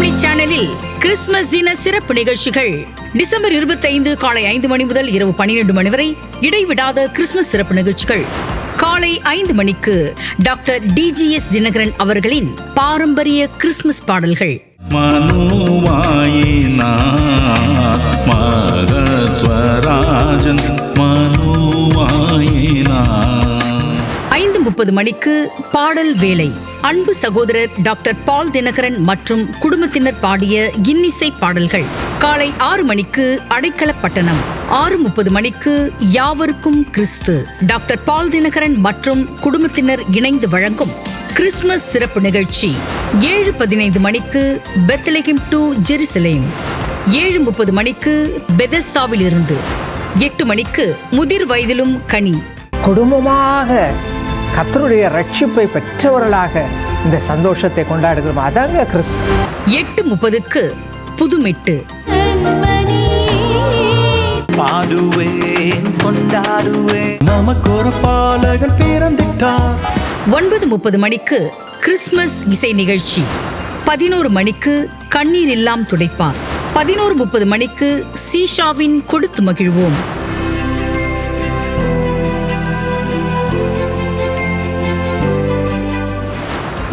Family சேனலில் Christmas தின சிறப்பு நிகழ்ச்சிகள். டிசம்பர் 25 காலை ஐந்து மணி முதல் இரவு பன்னிரண்டு மணி வரை இடைவிடாத கிறிஸ்துமஸ் சிறப்பு நிகழ்ச்சிகள். காலை ஐந்து மணிக்கு டாக்டர் டிஜிஎஸ் தினகரன் அவர்களின் பாரம்பரிய கிறிஸ்துமஸ் பாடல்கள். மனுவாயினா மகத்வராஜன் மனுவாயினா ஐந்து முப்பது மணிக்கு பாடல் வேலை. அன்பு சகோதரர் டாக்டர் பால் தினகரன் மற்றும் குடும்பத்தினர் பாடிய இன்னிசை பாடல்கள் காலை ஆறு மணிக்கு அடைக்கலப்பட்டணம் ஆறு முப்பது மணிக்கு யாவருக்கும் கிறிஸ்து. டாக்டர் பால் தினகரன் மற்றும் குடும்பத்தினர் இணைந்து வழங்கும் கிறிஸ்துமஸ் சிறப்பு நிகழ்ச்சி ஏழு பதினைந்து மணிக்கு பெத்லெஹிம் டு ஜெருசலேம். ஏழு முப்பது மணிக்கு பெதஸ்தாவில் இருந்து எட்டு மணிக்கு முதிர் வயதிலும் கனி. குடும்பமாக கர்த்தருடைய ரட்சிப்பை பெற்றவர்களாக இந்த சந்தோஷத்தை கொண்டாடுகிறோம். அதாங்க கிறிஸ்துமஸ் எட்டு முப்பதுக்கு புதுமெட்டு. பாடுவேன் கொண்டாடுவேன். பாலகன் பிறந்திட்டார். ஒன்பது முப்பது மணிக்கு கிறிஸ்துமஸ் இசை நிகழ்ச்சி. பதினோரு மணிக்கு கண்ணீர் எல்லாம் துடைப்பார். பதினோரு முப்பது மணிக்கு சீஷாவின் கொடுத்து மகிழ்வோம்.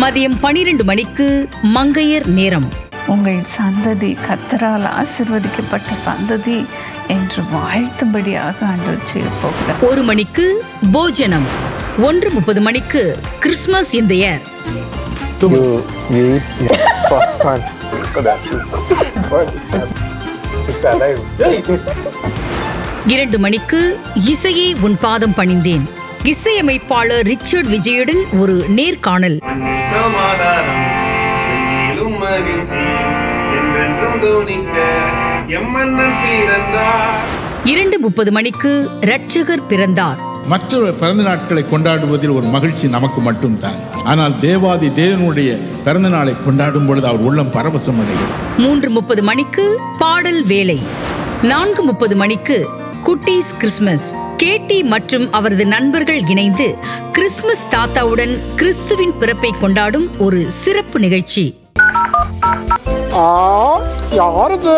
மதியம் பனிரெண்டு மணிக்கு மங்கையர் நேரம். உங்கள் சந்ததி கத்தரால் ஆசிர்வதிக்கப்பட்ட சந்ததி என்று வாழ்த்தும்படியாக ஆண்டவர் செய்ய போகிறார். ஒரு மணிக்கு போஜனம் ஒன்று முப்பது மணிக்கு கிறிஸ்துமஸ் இந்த ஏர். இரண்டு மணிக்கு இசையே உன் பாதம் பணிந்தேன். இசையமைப்பாளர் ரிச்சர்ட் விஜயுடன் ஒரு நேர்காணல். சமாதானம் எங்கிலும் மகிழ்ச்சி என்றென்றும் தோணிக்க எம்மன்னன் பிறந்தார் இரண்டு முப்பது மணிக்கு ரட்சகர் பிறந்தார். மற்ற பிறந்த நாட்களை கொண்டாடுவதில் ஒரு மகிழ்ச்சி நமக்கு மட்டும்தான். ஆனால் தேவாதி தேவனுடைய பிறந்த நாளை கொண்டாடும் பொழுது அவர் உள்ளம் பரவசம் அடைகிறது மூன்று முப்பது மணிக்கு பாடல் வேலை. நான்கு முப்பது மணிக்கு குட்டீஸ் கிறிஸ்துமஸ் கேட்டி மற்றும் அவரது நண்பர்கள் இணைந்து கிறிஸ்துமஸ் தாத்தாவுடன் கிறிஸ்துவின் பிறப்பை கொண்டாடும் ஒரு சிறப்பு நிகழ்ச்சி. யாருது?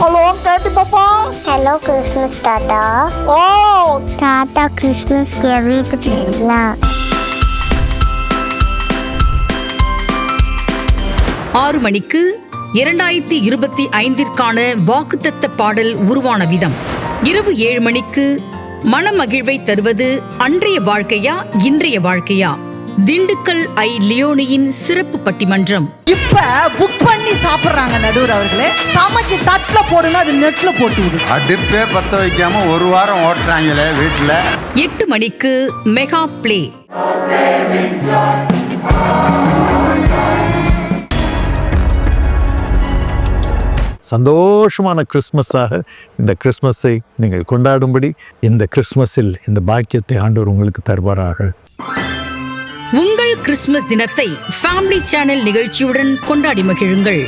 ஹலோ கேட்டி பாப்பா. Hello Christmas tata oh. Tata Christmas வீட்டுல ஆறு மணிக்கு இரண்டாயிரத்தி இருபத்தி ஐந்திற்கான வாக்குத்தத்த பாடல் உருவான விதம். இரவு ஏழு மணிக்கு மனமகிழ்வை தருவது அன்றைய வாழ்க்கையா இன்றைய வாழ்க்கையா? திண்டுக்கல் ஐ லியோனியின் சிறப்பு பட்டிமன்றம். இப்ப புக் பண்ணி சாப்பிடுறாங்க நடுவர் அவர்களே. சமைச்சு தட்டுல போடுங்க அது நெட்ல போட்டு விடு. அடுப்பே பத்த வைக்காம ஒரு வாரம் ஓட்டுறாங்களே வீட்டுல. எட்டு மணிக்கு மெகா பிளே. சந்தோஷமான கிறிஸ்மஸாக இந்த கிறிஸ்மஸை நீங்கள் கொண்டாடும்படி இந்த கிறிஸ்மஸில் இந்த பாக்கியத்தை ஆண்டவர் உங்களுக்கு தருவாராக. உங்கள் கிறிஸ்துமஸ் தினத்தை ஃபேமிலி சேனல் நிகழ்ச்சியுடன் கொண்டாடி மகிழுங்கள்.